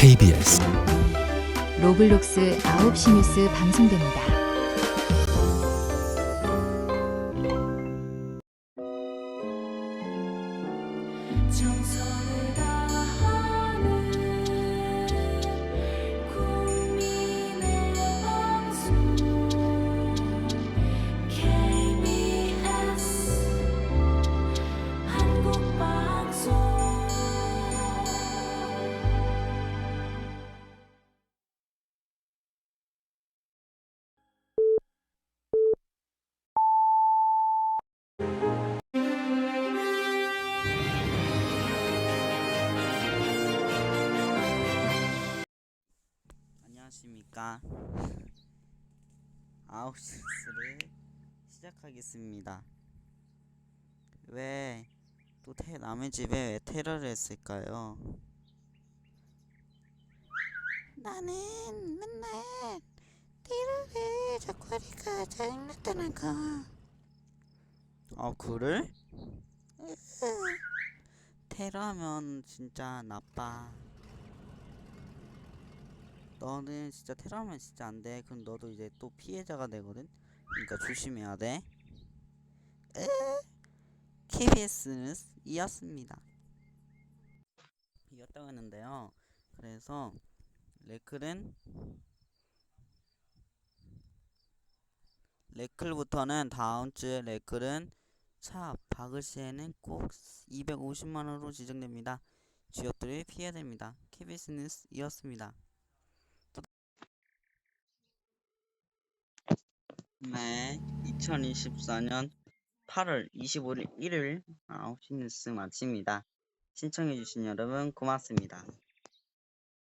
KBS 로블록스 9시 뉴스 방송됩니다. 정성 안녕하십니까. 아웃스를 시작하겠습니다. 왜 또 남의 집에 왜 테러를 했을까요? 나는 맨날 테러를 자꾸 하니까 짜증났다니까. 아 그래? 테러하면 진짜 나빠. 너는 진짜 테러하면 진짜 안 돼. 그럼 너도 이제 또 피해자가 되거든. 그러니까 조심해야 돼. 으, KBS는 이었습니다. 이었다고 했는데요. 그래서 레클은 레클부터는 다음 주에 레클은 차 박을 시에는 꼭 250만 원으로 지정됩니다. 지역들이 피해야 됩니다. KBS 뉴스 이었습니다. 네, 2024년 8월 25일 일요일 9시 뉴스 마칩니다. 시청해주신 여러분 고맙습니다.